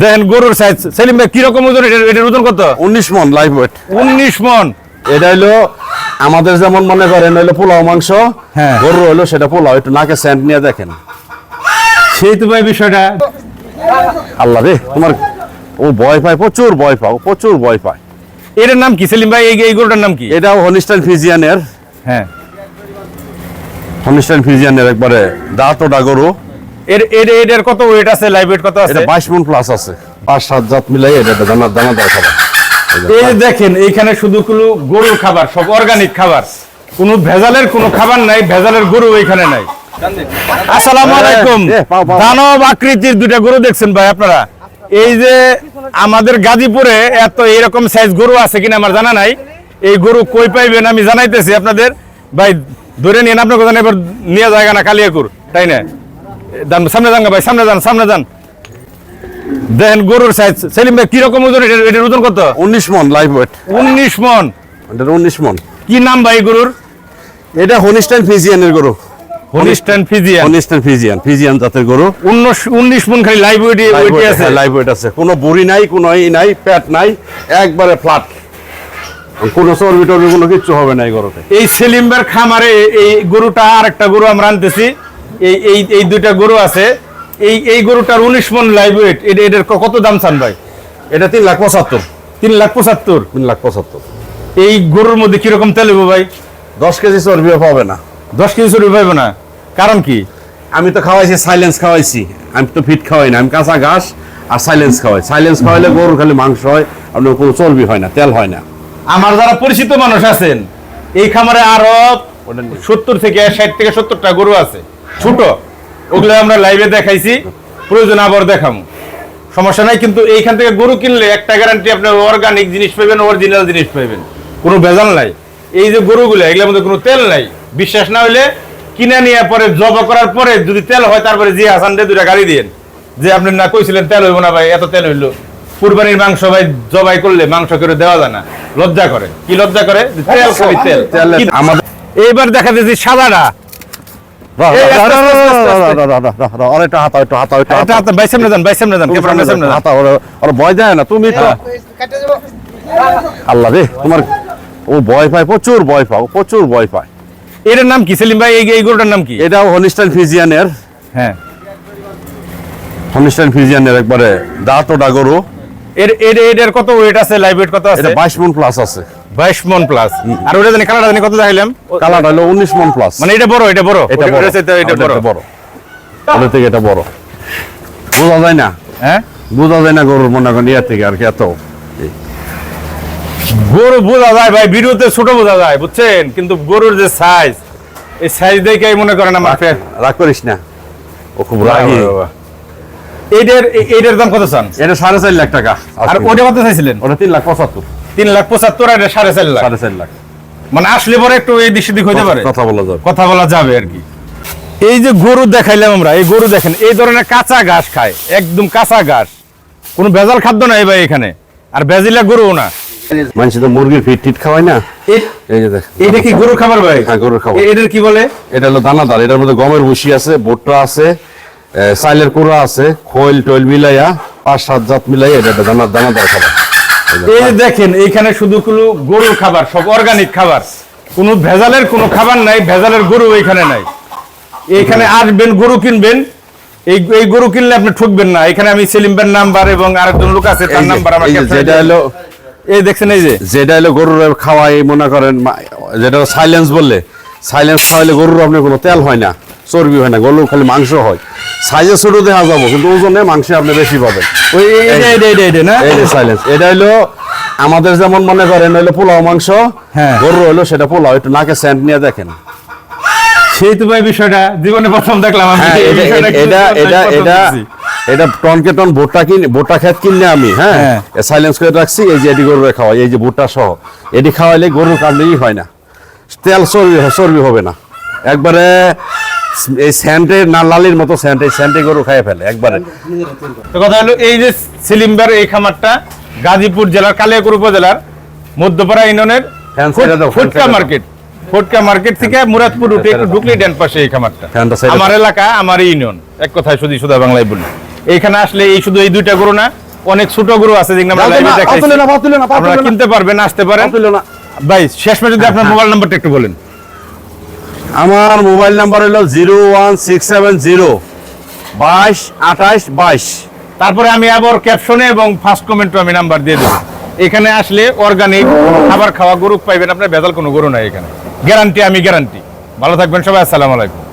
দেখেন গরুর সাইজ সেলিম ভাই কীরকম ওজন? এটার ওজন কত? উনিশ মন লাইভ ওয়েট উনিশ মন। এটা হলো আমাদের যেমন মনে করেন হলো পোলাও মাংস হ্যাঁ। গরু হলো সেটা পোলাও। একটু নাকে স্যান্ড নিয়ে দেখেন। সেই তো ভাই বিষয়টা আল্লাহ রে তোমার ও ভয় পায় প্রচুর ভয় পাও প্রচুর ভয় পায়। এটার নাম কি? সেলিম ভাই এই গরুটার নাম কি? এটাও হনিস্টাইন ফিজিয়ানের হ্যাঁ। হনিস্টাইন ফিজিয়ানের একবারে দাঁত ওটা গরু। এর এর এটার কত ওয়েট আছে? লাইভ ওয়েট কত আছে? এটা বাইশ মন প্লাস আছে। পাঁচ সাত জাত মিলাই এটা দানা দানা দেওয়া খাবার। এই দেখেন এইখানে শুধু কোনো গরুর খাবার সব অর্গানিক খাবার। কোনো ভেজালের কোনো খাবার নাই ভেজালের গরু এইখানে নাই। আসসালামু আলাইকুম। দানব আকৃতির দুটা গরু দেখছেন ভাই আপনারা? এই যে আমাদের গাজীপুরে এত এরকম সাইজ গরু আছে কিনা আমার জানা নাই। এই গরু কই পাইবেন আমি জানাইতেছি আপনাদের। ভাই ধরে নিন আপনার কথা এবার নিয়ে যায় না কালিয়াকুর তাই না? সামনে যান ভাই সামনে যান সামনে যান দেখেন গরুর সাইজ সেলিম ভাই কীরকম ওজন এটার এটার ওজন কত? উনিশ মন লাইভ ওয়েট উনিশ মন। এটা উনিশ মন। কি নাম ভাই গরুর? এটা হনিস্টাইন ফিজিয়ানের গরু। Holstein Friesian Holstein Friesian Friesian জাতের গরু। উনিশ উনিশ মন খালি লাইভ ওয়েট ওয়েটই আছে। লাইভ ওয়েট আছে। কোনো বুড়ি নাই কোনো ই নাই প্যাট নাই একবারে ফ্ল্যাট কোনো চর্বি টর্বি কোনো কিচ্ছু হবে না এই গরুতে। এই সেলিমবার খামারে এই গরুটা আর একটা গরু আমরা আনতেছি। এই এই এই দুইটা গরু আছে। এই এই গরুটার উনিশ মন লাইভ ওয়েট এটা এটার কত দাম চান ভাই? এটা তিন লাখ পঁচাত্তর। তিন লাখ পঁচাত্তর? তিন লাখ পঁচাত্তর। এই গরুর মধ্যে কীরকম তেল হইব ভাই? দশ কেজি চর্বিও পাবে না। দশ কেজি চুরি পাইব না। কারণ কি? আমি তো খাওয়াইছি সাইলেন্স খাওয়াইছি। আমি তো ফিট খাওয়াই না আমি কাঁচা ঘাস আর সাইলেন্স খাওয়াই। সাইলেন্স খাওয়াইলে গরুর খালি মাংস হয় আপনার কোনো চর্বি হয় না তেল হয় না। আমার যারা পরিচিত মানুষ আছেন এই খামারে আরও সত্তর থেকে ষাট থেকে সত্তরটা গরু আছে। ছোট ওগুলো আমরা লাইভে দেখাইছি প্রয়োজন আবার দেখাম। সমস্যা নাই কিন্তু এইখান থেকে গরু কিনলে একটা গ্যারান্টি আপনি অর্গানিক জিনিস পাবেন অরিজিনাল জিনিস পাবেন কোনো ভেজাল নাই। এই যে গরুগুলো এগুলোর মধ্যে কোনো তেল নাই। বিশ্বাস না হলে কিনে নিয়ে পরে জব করার পরে যদি তেল হয় তারপরে জি হাসান দিয়ে দুটা গাড়ি দিয়েন। যে আপনি না কইছিলেন তেল হইব না ভাই এত তেল হইল। কুরবানির মাংস ভাই জবাই করলে মাংস করে দেওয়া যায় না। লজ্জা করে। কি লজ্জা করে? তেল খালি তেল। আমাদের এইবার দেখা যাচ্ছে সাদাটা। আল্লাহ রে তোমার ও ভয় পায় প্রচুর ভয় পাও প্রচুর ভয় পায়। এটার নাম কি? সেলিম ভাই এই- গরুটার নাম কি? এটাও হনিস্টাইন ফিজিয়ানের হ্যাঁ। হনিস্টাইন ফিজিয়ানের একবারে দাঁত ওটা গরু। এর এর এটার কত ওয়েট আছে? লাইভ ওয়েট কত আছে? এটা বাইশ মন প্লাস আছে। বাইশ মন প্লাস আর ওটা জানি কালারটা জানি কত দেখাইলাম? কালারটা হলো উনিশ মন প্লাস মানে এটা বড় এটা বড়। এটা বড়। এটা বড়। বড়। ওটা থেকে এটা বড়। বোঝা যায় না? হ্যাঁ? বোঝা যায় না গরুর মনে করেন ইয়ার থেকে আর কি এত? গরু বোঝা যায় ভাই ভিডিওতে ছোট বোঝা যায় বুঝছেন? কিন্তু গরুর যে সাইজ এই সাইজ দেখেই মনে করেন আমার রাগ করিস না। ও খুব রাগি। এইটার এই- এইটার দাম কত চান? এটা সাড়ে চার লাখ টাকা। আর ওটা কত চাইছিলেন? ওটা তিন লাখ পঁচাত্তর। তিন লাখ পঁচাত্তর আর সাড়ে চার লাখ। সাড়ে চার লাখ। মানে আসলে পরে একটু এই দিক সেদিক হইতে পারে। কথা বলা যাবে। কথা বলা যাবে আর কি। এই যে গরু দেখাইলাম আমরা এই গরু দেখেন এই ধরনের কাঁচা ঘাস খায় একদম কাঁচা ঘাস। কোনো ভেজাল খাদ্য নাই ভাই এখানে আর ভেজিলা গরু না। মানুষ তো মুরগির ফিট টিট খাওয়ায় না। এই যে দেখ এটা কি গরুর খাবার ভাই? হ্যাঁ, গরুর খাবার। এটার কি বলে? এটা হলো দানাদার এটার মধ্যে গমের ভুসি আছে ভুট্টা আছে এ, চাইলের কুড়া আছে খোল টোল মিলাইয়া পাঁচ সাত জাত মিলাইয়া এটা দানা দানাদার খাবার। এই দেখেন এইখানে শুধু কোনো গরুর খাবার সব অর্গানিক খাবার। কোনো ভেজালের কোনো খাবার নাই ভেজালের গরু এইখানে নাই। এইখানে আসবেন গরু কিনবেন। এই এই গরু কিনলে আপনি ঠকবেন না। এখানে আমি নাম্বার এবং আরেকজন লোক আছে তার নাম্বার আমার যেটা হলো এই দেখছেন এই যে। যেটা হলো গরুর খাওয়াই মনে করেন যেটা সাইলেন্স বললে সাইলেন্স খাওয়াইলে গরুর আপনার কোনো তেল হয় না। চর্বি হয় না গরুর খালি মাংস হয়। সাইজে ছোট দেখা যাব কিন্তু ওজনে মাংসে আপনি বেশি পাবেন। ওই সাইলেন্স এটা হলো আমাদের যেমন মনে করেন হলো পোলাও মাংস হ্যাঁ। গরু হলো সেটা পোলাও একটু নাকে স্যান্ড নিয়ে দেখেন। সেই তো ভাই বিষয়টা জীবনে প্রথম দেখলাম আমি হ্যাঁ এটা এটা এটা টনকে টন ভুট্টা কিনে ভুট্টা খেত কিনে আমি হ্যাঁ? হ্যাঁ। সাইলেন্স করে রাখছি এই যে এটি গরু খাওয়াই এই যে ভুট্টা সহ এটি খাওয়াইলে গরুর কামড়েই হয় না। তেল চর্বি চর্বি হবে না। একবারে এই স্যান্ডের না লালির মতো স্যান্ড এই স্যান্ডে গরু খাইয়ে ফেলে একবারে। তো কথা হলো এই যে সিলিম্বার এই খামারটা গাজীপুর জেলার কালিয়াকুর উপজেলার মধ্যপাড়া ইউনিয়নের ফুটকা মার্কেট। ফুটকা মার্কেট থেকে মুরাদপুর উঠে একটু ঢুকলেই ডান পাশে এই খামারটা। আমার এলাকা আমার ইউনিয়ন। এক কথায় শুধু সুদা বাংলায় বলি। এইখানে আসলে এই শুধু এই দুইটা গরু না অনেক ছোট গরু আছে যেগুলো আমরা লাইভে পা আপনারা কিনতে পারবেন আসতে পারেন। ভাই শেষ মেয়ে যদি আপনার মোবাইল নাম্বারটা একটু বলেন। আমার মোবাইল নাম্বার হলো zero one six seven zero বাইশ আঠাশ বাইশ। তারপরে আমি আবার ক্যাপশনে এবং ফার্স্ট কমেন্টও আমি নাম্বার দিয়ে দেবো। এখানে আসলে অর্গানিক খাবার খাওয়া গরু পাইবেন, আপনার ভেজাল কোনো গরু নাই এখানে। গ্যারান্টি আমি গ্যারান্টি ভালো থাকবেন সবাই, আসসালামু আলাইকুম।